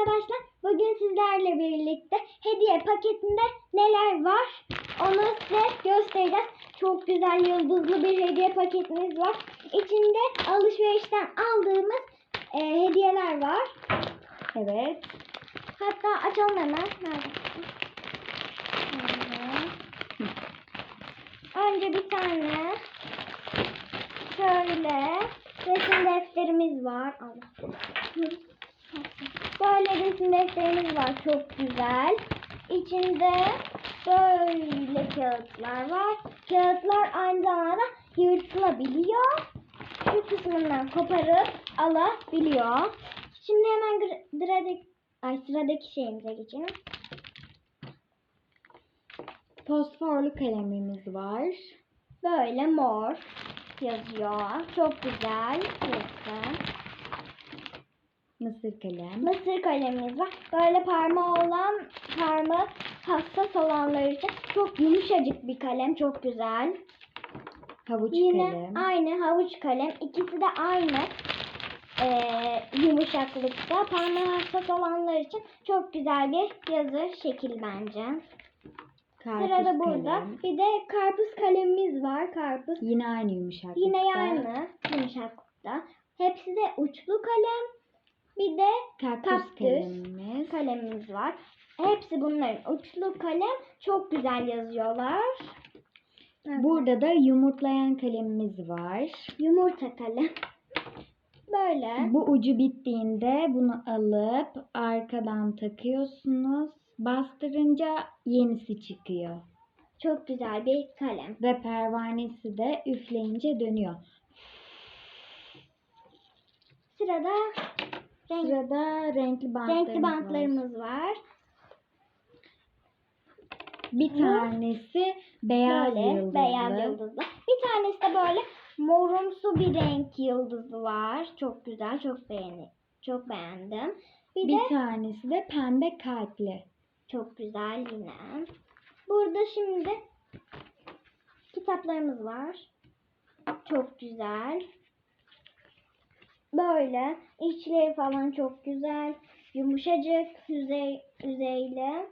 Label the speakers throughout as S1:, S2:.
S1: arkadaşlar. Bugün sizlerle birlikte hediye paketinde neler var onu size göstereceğiz. Çok güzel yıldızlı bir hediye paketimiz var. İçinde alışverişten aldığımız e, hediyeler var.
S2: Evet.
S1: Hatta açalım hemen. Önce bir tane şöyle resim defterimiz var. Allah. Defterimiz var. Çok güzel. İçinde böyle kağıtlar var. Kağıtlar aynı zamanda yırtılabiliyor. Şu kısmından koparıp alabiliyor. Şimdi hemen sıradaki, ay, sıradaki şeyimize geçelim.
S2: Fosforlu kalemimiz var.
S1: Böyle mor yazıyor. Çok güzel. Resim.
S2: Mısır kalem.
S1: Mısır kalemimiz var. Böyle parmağı olan, parmağı hassas olanlar için çok yumuşacık bir kalem. Çok güzel.
S2: Havuç
S1: Yine
S2: kalem.
S1: aynı havuç kalem. İkisi de aynı eee, yumuşaklıkta. Parmağı hassas olanlar için çok güzel bir yazı şekil bence.
S2: Karpuz
S1: Sırada burada
S2: kalem.
S1: bir de karpuz kalemimiz var. Karpuz
S2: Yine aynı yumuşaklıkta.
S1: yine aynı yumuşaklıkta. Hepsi de uçlu kalem. Bir de
S2: Kaktüs
S1: kaktüs
S2: kalemimiz.
S1: kalemimiz var. Hepsi bunların uçlu kalem. Çok güzel yazıyorlar.
S2: Burada da yumurtlayan kalemimiz var.
S1: Yumurta kalem. Böyle.
S2: Bu ucu bittiğinde bunu alıp arkadan takıyorsunuz. Bastırınca yenisi çıkıyor.
S1: Çok güzel bir kalem.
S2: Ve pervanesi de üfleyince dönüyor.
S1: Sırada renk,
S2: Sırada renkli bantlarımız
S1: renkli bantlarımız var.
S2: Bir
S1: Bu
S2: tanesi beyaz
S1: böyle
S2: yıldızlı.
S1: beyaz yıldızlı. Bir tanesi de böyle morumsu bir renk yıldızı var. Çok güzel, çok beğeni, çok beğendim. Bir,
S2: Bir
S1: de
S2: tanesi de pembe kalpli.
S1: çok güzel yine. Burada şimdi kitaplarımız var. Çok güzel. Böyle içleri falan çok güzel. Yumuşacık yüzey, yüzeyli.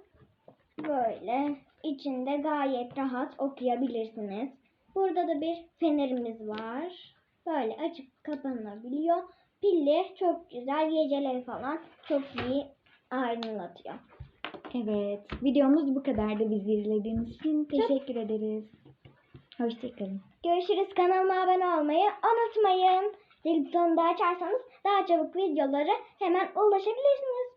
S1: Böyle içinde gayet rahat okuyabilirsiniz. Burada da bir fenerimiz var. Böyle açıp kapanabiliyor. Pilli çok güzel. Geceleri falan çok iyi aydınlatıyor.
S2: Evet. Videomuz bu kadardı. Bizi izlediğiniz için teşekkür ederiz. Hoşçakalın.
S1: Görüşürüz. Kanalıma abone olmayı unutmayın. Zil butonunu da açarsanız daha çabuk videoları hemen ulaşabilirsiniz.